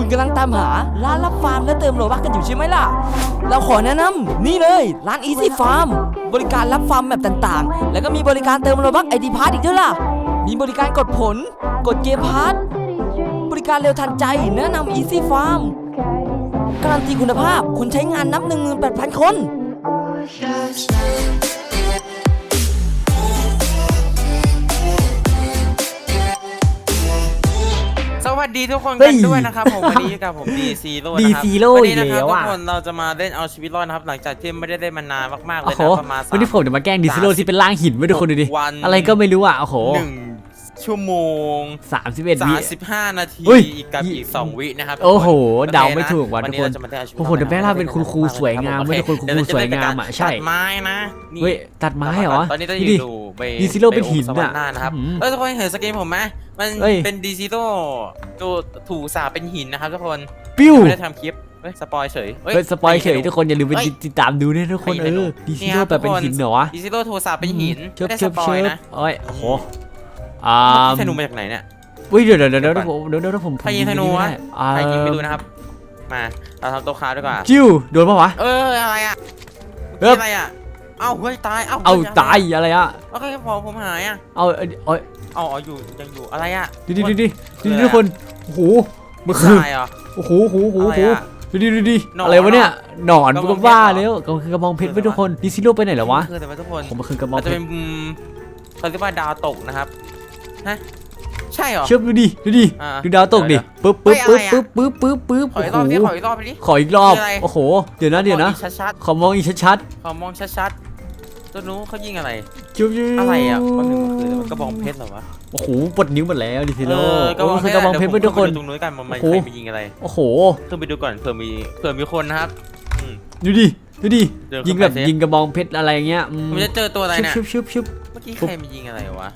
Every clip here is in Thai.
คุณกำลังตามหาร้านรับฟาร์มและเติมโลบักกันอยู่ใช่ไหมล่ะ เราขอแนะนำนี่เลย ร้าน Easy Farm บริการรับฟาร์มแบบต่างๆ แล้วก็มีบริการเติมโลบักไอดีพาร์อีกด้วยล่ะ มีบริการกดผล กดเกมพาร์ตบริการเร็วทันใจ แนะนำ Easy Farm การันตีคุณภาพคนใช้งานนับ 18,000 คน สวัสดีทุกคนเฮ้กันยด้วยนะครับผมวันนี้กับผมดีซีโร่ดีนะครับซีโร่วันนี้นะครับอีกแล้วทุอะกคนเราจะมาเล่นเอาชีวิตรอดนะครับหลังจากที่ไม่ได้เล่นมานานมากๆเลโอ้ยโหนะประมาณสามวันนี้ผมจะมาแกล้งดิซิโร่ที่เป็นร่างหินไว้ทุกคนดูดิ วัน อะไรก็ไม่รู้อะ โอ้โห หนึ่ง ชั่วโมงสามสิบเอ็ดวิสามสิบห้านาทีเฮ้ยอีกกับอีกสองวินะครับโอ้โหทุกคนเดาไม่ถูกว่ะวันทุกนี้คน เราจะมาเล่นเอาชีวิตโอ้โหเดี๋ยวแม่ล่าเป็นคุณครูสวยงามโอไม่ได้คุณครูเดี๋วเรจะสวยงามอะเล่นใช่ตัดไม้นะนี่เฮ้ย ตัดไม้เหรอตอนนี้เราดูอดิยู่ไปดีซิโร่เป็นหินไปอะโอสวรรค์หน้านะครับอืมเออทุกคนเห็นสกินผมไหมมันเอ้ย เป็นดีซิโร่ตัวถูกสาปเป็นหินนะครับทุกคนปิ้วไม่ได้ทำคลิปเฮ้ยสปอยเฉยเฮ้ยสปอยเฉยทุกคนอย่าลืมไปเฮ้ยติดตามดูด้วยทุกคนเฮ้เอยอดิซิโร่แบบเป็นหินเหรอวะดิซิโร่โทรศัพท์เป็นหินเชิบไม่ได้เชิสบปอเชิยบนะเอ้ยโอ้โห อ่าธนูมาจากไหนเนี่ยเฮ้ยเดี๋ยวเดี๋ยวเดี๋ยวเดี๋ยวผมเดี๋ยวเดี๋ยวผมผมใครยิงธนูวะไม่ได้อ่าใครยิงไปดูนะครับ มาเราทำโต๊ะค้าดีกว่าจิ้วโดนปะวะ เอออะไรอะเอิบอะไรอะเอ้าเฮ้ยตายเอ้าเอาฮ้ตายอะไรอะโอเคพอผมหายอะเอาเอ้ยเอ้ยเอาเอาอยู่ยังอยู่อะไรอะดูดิดูดิคืดูอดิอะไรทุกคนโอ้โหมันคือตายเหรอโอ้โหโอ้โหโอ้อะไรโหอะดูดิดูดิหนอนอะไรวะเนี่ยหนอนกระบก็องเพชรบ้าเหรอแล้วก็คือกระบองเพชรคือไว้อะไรทุกคนดิซิโร่ไปไหนเหรอวะคืออะไรวะทุกคนผมมันคือกระบองมันเพจะชเป็นรอืมเขาเรียกว่าดาวตกนะครับ ฮะใช่เหรอ เชื่อดูดิดูดิอ่าดูดาวตกดิเดี๋ยวปึ๊บปึ๊บเฮ้ปึ๊ยบอะไรอะ ปึ๊บปึ๊บปึ๊บปึ๊บขอโอ้อีกรอบโหดิ ขออีกรอบไปดิขออีกรอบคืออะไร โอ้โหเดี๋ยวนะเดี๋ยวนะขออีกชัดขอมองอีกชัดๆขอมองชัดๆตัวนู้นเขายิงอะไร ๆจิ้วจิ้วอะไรอะมันคือมันกระบองเพชรเหรอวะโอ้โหปลดนิ้วหมดแล้วดิซิโร่เออกระบองโอ้เพคืชอรกระบองเพชรไว้ทุกคนตรงนู้นกันมันไม่โอ้โห ใครไปยิงอะไรโอ้โหขึ้นไปดูก่อนเผื่อมีเผื่อมีคนนะครับอืม ดูดิดูดิเดินยิเข้างไปแบบสิ ยิงกระบองเพชรอะไรเงี้ยอืมผมจะเจอตัวอะไรเนี่ยชุบชุบชุบเมื่อกี้ใครมายิงอะไรวะ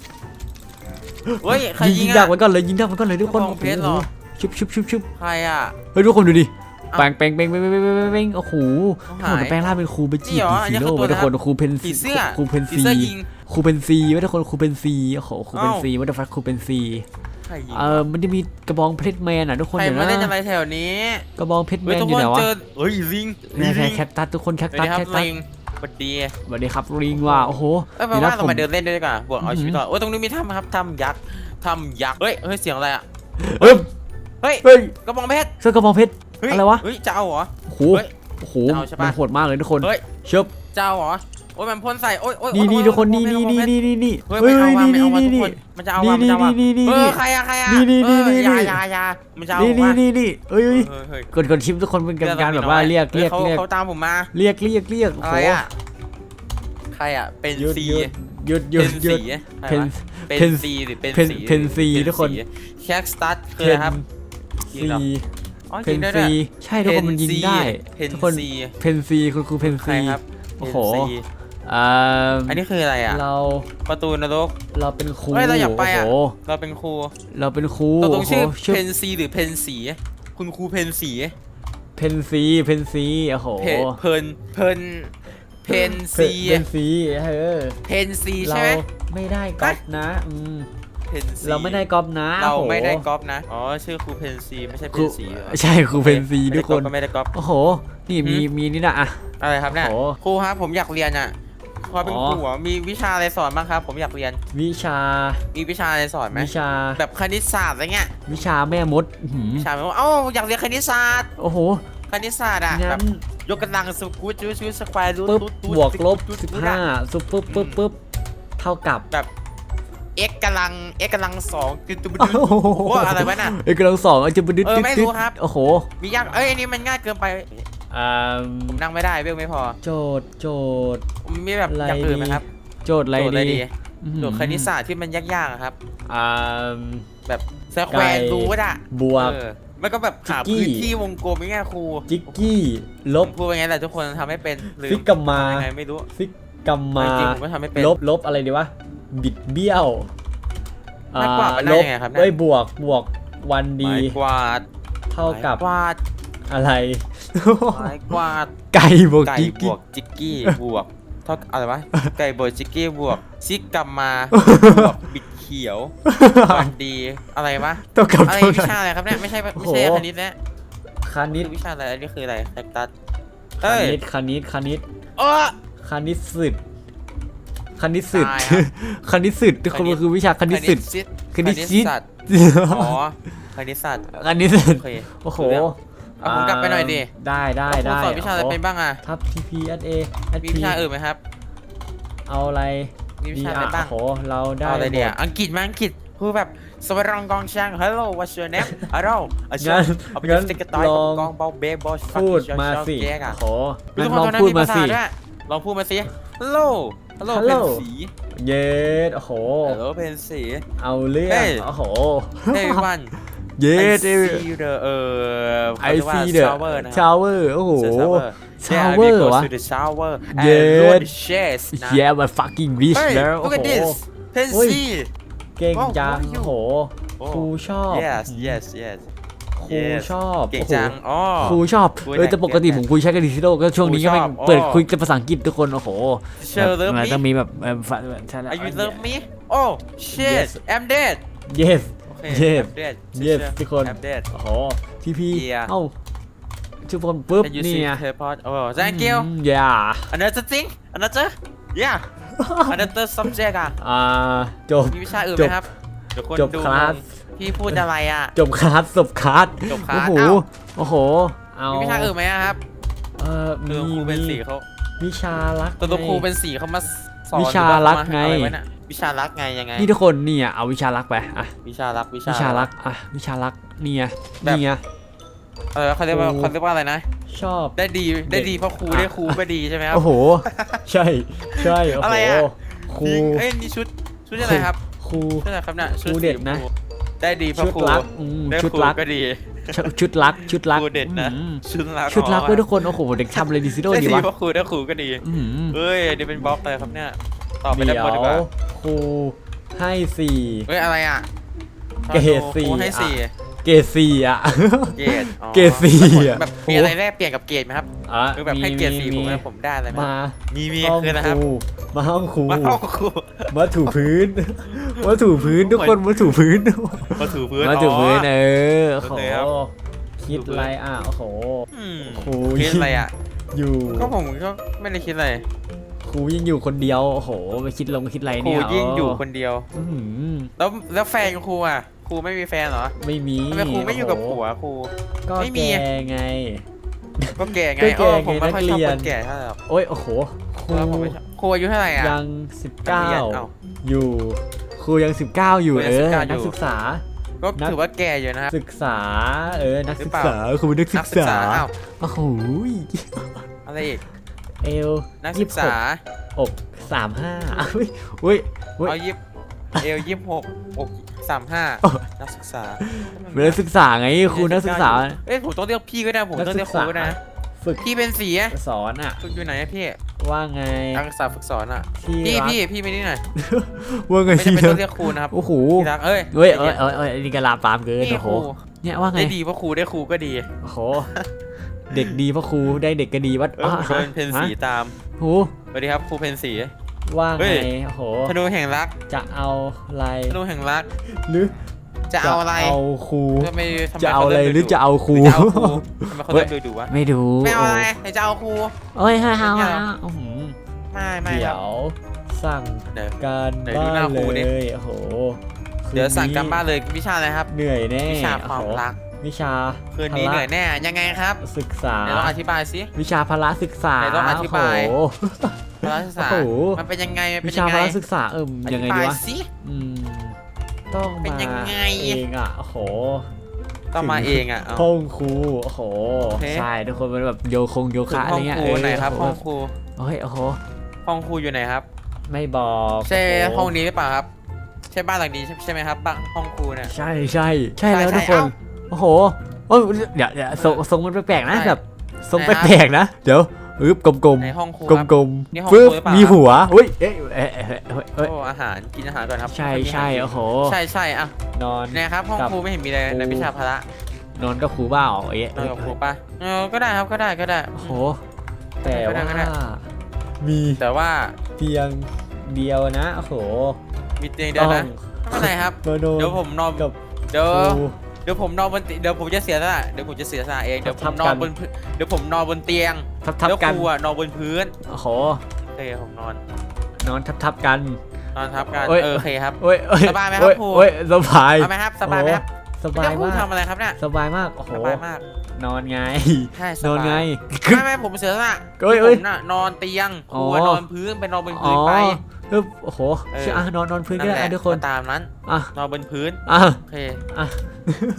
เฮ้ยใครยิงยิยิงงดักอะไว้ก่อนเลยยิงดักไว้ก่อนเลยทุกคนกระบองเพชรเหรอโโชุบชุบชุบชุบใครอะ เฮ้ยทุกคนดูดิเอ้าแปลงแปลงแปลงแปลงแปลงแปลงแปลงแปลงโอ้โหเอาทุกหายคนแปลงร่างเป็นครูไปจีนี่บเหรอดีซีโร่อันนี้คือตัว ไว้ทุกคนครูเพนผีเสื้อครูเพนผีซีเสื้อยิง ครูเพนซีไว้ทุกคนครูเพนซีโอ้โหครูเพนเอ้า ซีวัตถุฟักครูเพนซีใครยิงเออมันจะมีกระบองเพชรแมนอะทุกคนใครเดี๋ยวมาเล่นนะอะไรแถวนี้กระบองเพชรแมเฮ้ยนทุกอยู่คนไหนวะเจอเฮ้ยลิงนี่ลิงแคคตัสทุกคนแคคสวัสตัสดีครับแคคตัส ลิงสวัสดีสวัสดีครับลิงว่ะโอ้โหเอ้ยแปลเดี๋ยวว่านะเราผมมาเดินเล่นด้วยดีกว่าบวกเอาอือหือชีวิตรอดโอ้ยตรงนี้มีถ้ำครับถ้ำยักษ์ถ้ำยักษ์เฮ้ยเฮ้ยเสียงอะไรอะเฮ้ยเฮ้ยเฮ้ยกระบองเพชรเสื้อกระบองเพชรเฮ้ยอะไรวะเฮ้ยจะเอาเหรอโอ้โหเฮ้ยโอ้โหจะเอาใช่ปะมันโหดมากเลยทุกคนเฮ้ยเชิบจะเอาเหรอ โอ้ยมันพ่นใส่โอ้ยโอ้ยนี่โอ้ยนี่โอ้ยทุกคนนี่กระนี่บองเพชรนี่นี่นี่เฮ้ยเฮ้ไม่ยเอาว่ะนี่ไม่เอานี่ว่ะทุกนี่คนมันจะเอาว่ะมันจะเอาว่ะนี่นี่นี่เอนี่อใครอะใครอะนี่นี่นี่เออนี่อยานี่อยาอยามันจะเอานี่นี่ว่ะนี่นี่เอ้ยเฮ้เอ้ยยเฮ้ยเฮ้ยกดกดชิปทุกคนเป็นกรรมการแบบว่าเรียกเรียกเขาเรียกเขาตามผมมาเรียกเรียกเรียกอะไรอะใครอะเป็นหยุดซีหยุดหยุดหยุเป็ดนหยุดสีเพนเป็นซีหรือเป็นเพนสีเพนซีทุกคนแช็กสตาร์ทคืออะไรครับเพยิงเหรอซีอ๋อเพยินงได้ด้วยซีใช่ทุกคนมันยิงได้เพนทุกคนซีเพนซีคุณครูเพนใครซีครับโอ้โหเพนซี อ่าอันนี้คืออะไรอะ เราประตูนรก เราเป็นครูเฮ้ยเราอยากไปอะโอ้โหเราเป็นครูเราเป็นครูตกลงชื่อโโหชื่อเพนซีหรือเพนสี คุณครูเพนสี เพนซีเพนซีโอ้โหเพเพนเพนเพนซีเพนซีเออเพนซีเราใช่ไหม ไม่ได้ก๊อปนะอืมเพนซีเราไม่ได้ก๊อปนะเราโอ้โห ไม่ได้ก๊อปนะ อ๋อ ชื่อครูเพนซีไม่ใช่เพครูนสีเหรอใช่ครูเพนซีไม่ทุได้กก๊คอปนก็ไม่ได้ก๊อป โอ้โห นี่มีหืมมีนี่นะอะ อะไรครับเนี่ยโอ้ ครูครับผมอยากเรียนอะ พอเป็นอ๋อครูอะมีวิชาอะไรสอนบ้างครับ ผมอยากเรียน วิชา มีวิชาอะไรสอนไหมวิชา แบบคณิตศาสตร์อะไรเงี้ย วิชาแม่มดอื้อหือวิชาแบบว่าเอ้าอยากเรียนคณิตศาสตร์ โอ้โห คณิตศาสตร์อะแบงั้บนยกกำลังสกู๊ตจู๊จู๊สแควร์รูทปุ๊บรูทรูทบวกลบรูทสิบรูทห้าอะสุบปุ๊บปุ๊บปุ๊บเท่ากับแบบ x กำลัง x กำลังสองจุดจุดโอ้จุดโหว่าอะไรวะน่ะเอ้ยกำลังสองอาจจะบึ้ดเออไม่รู้ครับ โอ้โห มียากเอ้ยอันนี้มันง่ายเกินไป อ่าผมนั่งไม่ได้เวลไม่พอ โจทย์โจทย์มีแบบอะไรอย่างอื่นไหมดีครับโจทย์อะไรโจทย์อะไรดีดีโจทย์คณิตศาสตร์ที่มันยากๆอะครับ อ่า แบบสแควร์ไก่รูทอะบวกเออมันก็แบบหาจิกกี้ พื้นที่วงกลมไม่ง่ายครูจิกกี้ลผบมพูดไปไงแหละทุกคนทำไม่เป็นหรือฟิกกัมมายังไงไม่รู้ฟิกกัมมาจริงๆผมก็ทำไม่เป็นลบลบอะไรดีวะ บิดเบี้ยวไม่กวาดมันได้ลบยังไงครับเนี่ย เอ้ยบวกบวกวันดี ไม้กวาดเท่ากับไม้กวาดอะไร ไม้กวาดไก่บวกไก่จิกบกี้วกจิกกี้บวกเท่าอะไรวะไก่บวกจิกกี้บวกซิกกัมมาบวกบิดเขียววันดีอะไรวะเท่ากับอะไรเท่าวินั้นชาอะไรครับเนี่ยไม่ใช่ไม่โอ้ใช่โหคณิตนะคณิตคือวิชาอะไรอันนี้คืออะไรแคคตัสคเฮ้ยณิตคณิตคณิตโอ้คณิตศิษย์คณิตศิษย์ตายครับคณิตศิษย์ทุกคนคณิตมันคือวิชาคณิตศิษย์ศิษย์คณิตศิษย์ศาสตร์อ๋อคณิตศาสตร์คณิตศิษโอย์เคโอ้โหรู้ เรื่องเอาผมกลับไปหน่อยดิได้ได้ครูได้สอนวิชาอะไรเป็นบ้างอะทับ TP S A S มี P วิชาอื่นไหมครับ เอาอะไรมีวิชาอะไรบ้างโอ้โหเราได้เอาอะไรหมเดียดอังกฤษมาอังกฤษคือแบบสวัสดีกองช่าง hello what's your name อะเราอะงั้นเอาไปงั้นสติ๊กเกอร์ต่อยลองกองเบาเบย์บอสพูดมาสิแก๊กอะโอ้โหทุงั้กนคนลองตอนนั้นพูดมีมาภาษาสิด้วยลองพูดมาสิ hello hello เพ Hello นสีเย็ดโอ้โห hello เพนสี เอาเรื่องเฮ้ยโอ้โห hey one เย็ I ด see the เอ่อไอซีเดอ shower นะชาวเวอร์โอ้โห shower shower yeah we go วะ to the shower and Yes. load the chairs นะ yeah man fucking rich เฮ้ยแล้วโอ้ look โห at this เพนเฮ้ยสีเก่ง Wow, จัง wow, you โอ้โหโอ้ครูชอบ yes yes yes ครู yes ชอบเก่งโอ้โหจังอ๋อครูชอบครูเออแต่เนี่ยปกติเก่งผมคุยใช้กันดิจิทัลก็ช่วงนี้ครูก็ชไม่อบเปิดอ๋อคุยกันภาษาอังกฤษทุกคนโอ้โห Teacher แบบ love มัน me ต้องมีแบบเอ่อฝใช่แล้ว Are you love me oh shit Yes. I'm dead yes okay Yes. I'm dead Yes Teacher, ทุกคน I'm dead โอ้โหทีพี Yeah. เอ้าทุกคนปุ๊บ Can you นี่ see ไง teleport oh thank you อืม yeah another thing another yeah another subject อะอ่าจบ มีวิชาอื่นจไหบมครับเดี๋ยวคนจบดูคลาสงงพี่พูดอะไรอะ จบคลาสจบคลาสจบคลาสโอ้โหอ้าวโอ้โหเอามีวิชาอื่นไหมอะครับเออคือมีครูเป็นมีสีเขาวิชารักตัวตัวไงครูเป็นสีเขามา สอนวิชาหอว่รักเขมาไง อะไรว้น่ะวิชารักไงยังไง นี่ทุกคนนี่อะเอาวิชารักไปอะวิชารักวิชาวิชารักอะวิชารักนี่ไงแบบนี่ไงเออเขาเรียกว่าครูเขาเรียกว่าอะไรนะ ชอบ ได้ดีได้ดีเพราะครูอะได้ครูก็ดีใช่ไหมครับ โอ้โห ใช่ใช่โอ้อะโหไรอะครูจริงเอ้ยนี่ชุดชุดอะไรครับครู ชุดอะไรครับเนี่ยชุครูเด็ดสีชมนะพูได้ดีเพราะชุดครูรักอืมได้ชุดครูรัก ก็ดี ชุดชุดรักชุดรักครูเด็ดนะอืมชุดรักชุดรักอ๋อเว้ยทุกคน โอ้โห เด็กทำอะไรดิซิโดได้ดีดีวะเพราะครูได้ครูก็ดีอืมเอ้ยอันนี่เป็นบล็อกเลยครับเนี่ยตอบไปเดี๋ด้านยวบนดีกว่าครูให้สี่ เฮ้ยอะไรอะเกรดครูสี่ให้สี่ เกรดสี่อะ เกรดอ๋อเกรดสี่อะ แบบมีอะไรแลกเปลี่ยนกับเกรดไหมครับอะคือแบบให้เกรดสี่ผมมีแล้วผมได้อะไรไหมมามีมีห้องคือนะคครับรูมาห้องครูมาห้องครู มาถูพื้น มาถูพื้นทุกคนมาถูพื้น มาถูพื้นมาถูพื้นอ๋อเออโอ้โหโอเคครับคิดอะไรอะโอ้โหอืมครู คิดอะไรอะ อยู่ ก็ผมก็ไม่ได้คิดอะไร ครูยิ่งอยู่คนเดียวโอ้โหไปคิดลงคิดอะไรครูเนี่ยยิ่งอยู่คนเดียว อื้อหือแล้วแล้วแฟนครูอะครูไม่มีแฟนเหรอไม่มีทำไมครูไม่อยู่กับโโหผัวครู ก็ไม่มี แกไง ก็แก่ไงก็แก่เออผมไม่ค่อยชอบไงนักเรียคนนแก่เท่าไหร่หรอกโอ้ยโอ้โหครูแล้วผมไม่ชอบครูอายุเท่าไหร่อะ ยังสิบนัเก้ากเรียนเอ้าอยู่ครูยังสิบเก้าอยู่ครูเอยังอ19อยู่ นักศึกษา ก็นักถือว่าแก่อยู่นะครับ ศึกษาเออนักหรืศึอกเปล่า ษาครูเป็นนักศึนักกศึกษาษาอ้าวโอ้โหอะไรอีก เอลนักศึกษาอกสามห้าอุ้ยอุ้ยเฮ้ยเอายิบเอลยี่สิบหกอกสามห้าโอ้นักศึกษาเป็นนักศึกษาไงครูนักศึกษาเอ้ยผมต้องเรียกพี่ก็ได้ผมต้องเรียกครูก็ได้นะฝึกพี่เป็นสีอะสอนอะฝึกอยู่ไหนอะพี่ว่าไงนักศึกษาฝึกสอนอะที่พี่รักพี่พี่ไปนี่หน่อยว่าไงไม่จำเป็นที่ต้รัอกงเรียกครูนะครับโอ้โหที่รักเอ้ยเฮ้ยเอ้ยเอ้ยเอ้ยอันนี่กระลาปามเกินนี่โอ้คโหรูเนี่ยว่าไงได้ดีเพราะครูได้ครูก็ดีโอ้โห เด็กดีเพราะครูได้เด็กก็ดีวัดเออผมโดนเพนสีฮะตามครูสวัสดีครับครูเพนสี ว่าเฮ้ไงย โอ้โหธนูแห่งรักจะเอาอะไรธนูแห่งรัก หรือจะเอาอะไรเอาครูทำไมทำไมจะเอาอะไรขหรือจะเอาครูหรือจะเอาครูทำไมเขาเริ่มดูดูวะไม่ดูไม่เอาอะไรไหนจะเอาครู โอ้ยฮ่าฮ่าไม่ฮ่าเอาอื้อหือไม่ไม่เดี๋คยรับวสั่งเดี๋ยวการไหนดูบ้าหน้านครูดิ เลยโอ้โหคืนเดี๋ยวสั่งนี้การบ้านเลยวิชาอะไรครับ เหนื่อยแน่วิชาความโอ้โหรัก วิชาคืนนี้พเหละนื่อยแน่ยังไงครับศึกษาเดี๋ยวลองอธิบายสิ วิชาพละศึกษาไหนลองอธิบาย โอ้โห พละศึกษาโอ้โห มันเป็นยังไงมันเป็วินชายังพไงละศึกษาเอิ่มอยังธิไงบาดียวะสิ อืมต้องเป็นมายังไง เองอะโอ้โห ต้องมาเองอะเอา ห้องครูโอ้โห โอเค ใช่ทุกคนเป็นแบบโยคงโยถึคะงอะไรห้องเงี้ยครูไหนครับเห้องครูโอ้ยโอ้โห ห้องครูอยู่ไหนครับ ไม่บอกใช่โโห้องนี้หรือเปล่าครับ ใช่บ้านหลังนี้ใช่ใช่ไหมครับบ้านห้องครูเนี่ย ใช่ใช่ใช่แล้วใช่ทุกคน เอ้า โอ้โหโอ้ยเดี๋ยวเดี๋ยวทรงทรงมันแปลกๆนะใช่แบบทรงไหนครับแปลกๆนะเดี๋ยวอึ๊บกลมในห้องครูๆครับกลมนี่ห้องๆปึ๊บครูหรือเปล่า มีหัวอุ้ยเอ๊ะเอ๊ะเอ๊ะเอ๊ะเอ๊ะโอ้อาหารกินอาหารก่อนครับใช่ใช่โอ้โหใช่ใช่อะนอนเนี่ยครับห้องกับ ครูไม่เห็นมีอะไรครูในวิชาพละนอนก็ครูบ้าอ๋อเอ๊ะนอนเอ๊ะกับครูปะเออก็ได้ครับก็ได้ก็ได้ โอ้โหแต่ก็ได้ว่าก็ได้ มีแต่ว่าเตียงเดียวนะโอ้โหมีเตียงเดียวนะไม่เป็นไรครับมาโดนเดี๋ยวผมนอนกับเดี๋ยวครู เดี๋ยวผมนอนบนเตีเดี๋ยวผมจะเสียสละเดี๋ยวผมจะเสียสละเองเดี๋ยวผมนอนบนพื้นเดี๋ยวผมนอนบนเตียงทับทับแล้วกันครูอะนอนบนพื้นโอ้โหโอเคผมนอนนอนทับทับกัน นอนทับกันเอ้ย เออโอเคครับ โอ้ยเอ้ยสบายไหมครับโอ้ครู โอ้ยสบายเอาไหมครับสบายไหมครับโอ้โหสบายแล้วครูมากทำอะไรครับเนี่ยสบายมากโอ้โหสบายมากนอนไง ใช่สนอนบายไง ไม่ไม่ผมเสียสละเอ้ยเอ้ยผมน่ะนอนเตียงคอ๋รูออะนอนพื้นไปนอนบนอ๋อพื้นไป เออโอ้โหเออ เชื่ออะนอนนอนพื้นก็ได้แหอะละทุกคนก็ตามนั้น อะนอนบนพื้น อะโอเค อะ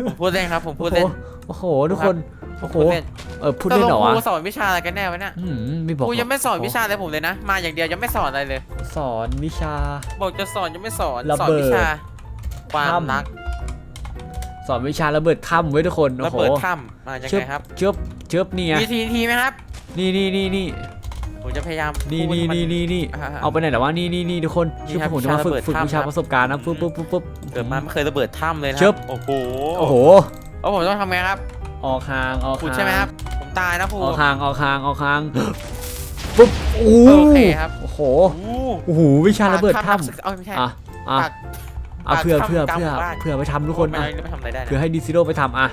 ผมพูดเล่นครับ ผมพูโอ้ดโหเล่น โอ้โหทุกคนผโอ้มโหพูดเล่น เออพูดเล่นเหรอตกลงวะครูสอนวิชาอะไรกันแน่วะเนี่ยอืมไม่คบอกรูยังไม่สอนโโหวิชาอะไรผมเลยนะ มาอย่างเดียวยังไม่สอนอะไรเลย สอนวิชา บอกจะสอนยังไม่สอนระสอนเบิด วิชา ความถ้ำรักสอนวิชาระเบิดถ้ำไว้ทุกคนระโอ้โหเบิดถ้ำมายังเชิบไงครับ เชิบเชิบนี่ไงมีทีทีไหมครับ นี่นี่นี่นี่ ผมจะพยายามนี่พูดนี่ให้มันี่นี่นี่อ่าๆเอาไปไหนแต่ว่านี่นี่นี่ทุกคนนี่ชื่อครับผมจะมาฝึกวิชาระเบิดฝึกถ้ำวิชาครับประสบการณ์นะอืมปุ๊บปุ๊บปุ๊บปุ๊บเกิดมาไม่เคยระเบิดถ้ำเลยนะเชิบโอ้โหโอ้โหแล้วผมต้องทำไงครับ ออกห่างออกขุดห่างใช่ไหมครับ ผมตายนะครูออกห่างออกห่างออกห่างปุ๊บโอ้โอเคครับโอ้โหโอ้โอ้โหวิชาระเบิดถ้เอ้ยไม่ใช่ำอะอะปากอะปากเพื่อถ้ำเพื่อกลางเพื่อหมู่บ้านเพื่อไปทำทุกคนไม่อะไม่ทำอะไรได้นะเพื่อให้ดีซิโร่ไปทำอะ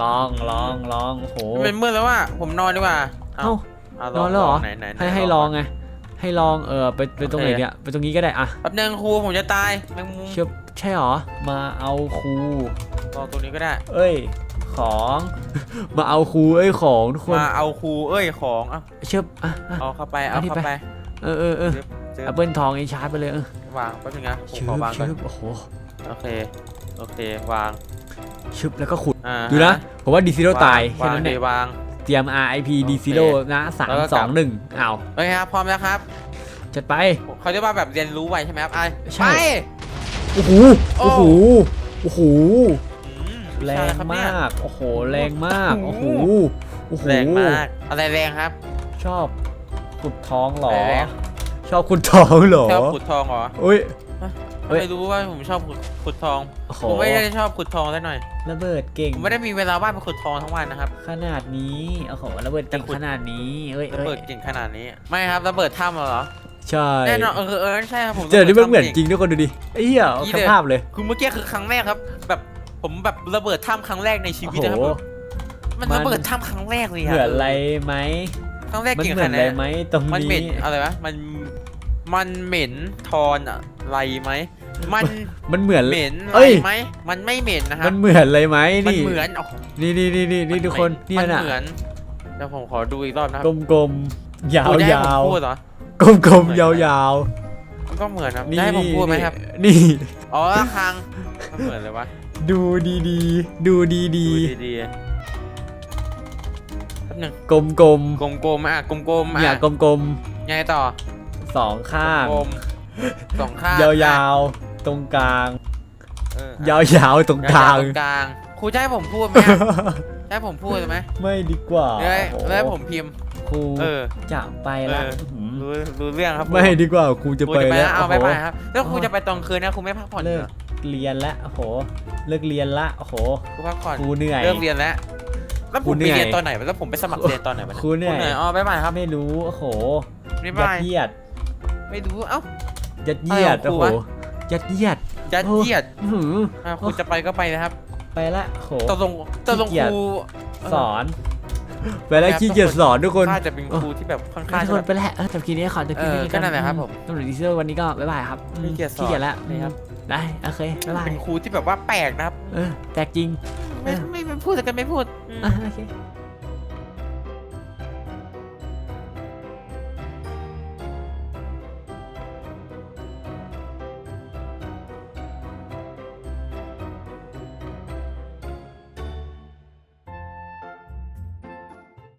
ลองลองลองโอ้โหมันเป็นมืดแล้วว่าผมนอนดีกว่าเอ้า เานอนแล้วเหรอไหนไหนไหนให้ให้ลองไง ให้ลอง เออไปไปตรงไหนเนี่ย ไปตรงนี้ก็ได้อะแป๊บนึงครูผมจะตายแมงมุมเชื่อใช่หรอ มาเอาครู รอตรงนี้ก็ได้ เอ้ย ของ มาเอาครู เอ้ย ของทุกคน มาเอาครูเอ้ยของเอาเชื่ออะอะ เอาเข้าไปอัเอานนี้เข้าไป ไปเออเออเออเจอแอปเปิลทองไอ้ชาร์จไปเลยเออวางแป๊บนึงนะผมชึบขอวางก่อนชึบโอ้โหโอเคโอเควางชึบแล้วก็ขุด อ่าดูนะ ผมว่าดีซิโร่ตายวาแค่งนั้นเดเนี่ยวาง เตรียม RIP ดีซิโร่นะสามแล้วก็สกลัอบงหนึ่งอ้าวโอเคครับพร้อมแล้วครับจัดไปเขาเรียกว่าแบบเรียนรู้ไวใช่ไหมครับไอ้ใช่ไปโอ้โหโอ้โอ้โหโอ้โหอืมแรวิชางอะไรคบมเนี่ยากโอ้โหแรงมากโอ้โอ้โหโหโอ้โหแรงมากอะไรแรงครับ ชอบขุดทองเหรอแรงชอบขุดทองเหรอ ชอบขุดทองเหรออุ้ย เฮ้ย ไม่รู้ว่าผมชอบขุดขุดทอง โอ้โหผมไม่ได้ชอบขุดทองได้หน่อย ระเบิดเก่งผมไม่ได้มีเวลาว่างไปขุดทองทั้งวันนะครับ ขนาดนี้โอ้โหระเบิดเก่งแต่ขุดขนาดนี้เอ้ยระเอ้เบิยดเก่งขนาดนี้ ไม่ครับระเบิดถ้ำเหรอ ใช่แน่นอนเออเออเออใช่ครับผมเจอที่มันเหมือนระบิดจริงทุกคนดูดิไอ้เหี้ยเอานี่แค่เลยภาพเลยคือเมื่อกี้คือครั้งแรกครับ แบบผมแบบระเบิดถ้ำครั้งแรกในชีโอ้วิตโห นะครับผมมันมัน ระเบิดถ้ำครั้งแรกเลยเหอะมือนอะไรไหมครั้งแรกมันเก่งเหมืขอนนาดอะไรไหนไหมตรงมันเหม็นี้นอะไรวะมันมันเหม็นทอนอะไรไหม มันมันเหมือน เหม็นอะเอ้ไรยไหมมันไม่เหม็นนะครัมับนเหมือนอะไรไหมมันนี่เหมือนอ๋อนี่นี่นี่นี่นี่ทุกคนมัเนี่ยน่ะเหมือนเดี๋ยวผมขอดูอีกรอบนะครับกลมๆยาพูวดได้ให้ยาผมวพูดเหรอ กลมๆยาวมันก็เหมือนนะๆนี่ได้ให้ผมพูดไหมครับ นี่ อ๋อคางมันเหมือนเลยวะดูดีๆ ดูดีดูดีๆแป๊บหนึงๆ กลมกลมๆอะกลมๆๆเนี่ยอะกลมไงต่อๆสองข้างกลมสองข้างยาวๆ ตรงกลาง เอออะยาวๆตรงกลางตรงกลางครูจะให้ผมพูดไหมอะจะให้ผมพูดไหมไม่ดีกว่าเดี๋ยวให้โอ้โหแล้วให้ผมพิมพ์ ครูเออ จะไปละเออ หืมรู้รู้เรื่องครับไม่ดีกว่าครูจะครูไปจะไปแล้วแล้วเอาโอ้ไปโหไปครับแล้วครูอ๋อจะไปตอนคืนนะครูไม่พักผ่อนเลิเหรกอเรียนแล้วโอ้โห เลิกเรียนละโอ้โหครูพักผ่อน ครูเหนื่อย เลิกเรียนแล้ว แล้วคผรูมเหนื่ไปอยเรียนตอนไหนวะแล้วผมไปสมัครเรียนตอนไหนวะเนี่ยครูเหนื่อยอ๋อบ๊ายบายครับไม่รู้โอ้โหบ๊ายยับาดยเยียดไม่รู้ เอ้า ยัดเยียดอะไรของครูโอ้โหวะ ยัดเยียดยัดโอ้เยียดอื้อหืออะครูจะไปก็ไปนะครับไปละโอ้โหตกลงตกลงขี้เกียจครูสอน ไปแล้วขี้เกียจสอนทุกคน ข้าจะเป็นครูที่แบบค่อนข้างทุกจะคแบนบ ไปแล้วเออแต่ทีนี้ขอจะกินเออก็นั่นแหละครับผมตำรวจดีเซลวันนี้ก็บ๊ายบายครับอืมขี้เกียจสอนขี้เกียจแล้วนี่ครับ ได้โอเคบ๊ายบายเป็นครูที่แบบว่าแปลกนะครับ เออแตกจริง ไม่ไม่ไม่พูดแต่กันไม่พูดอืม อะโอเค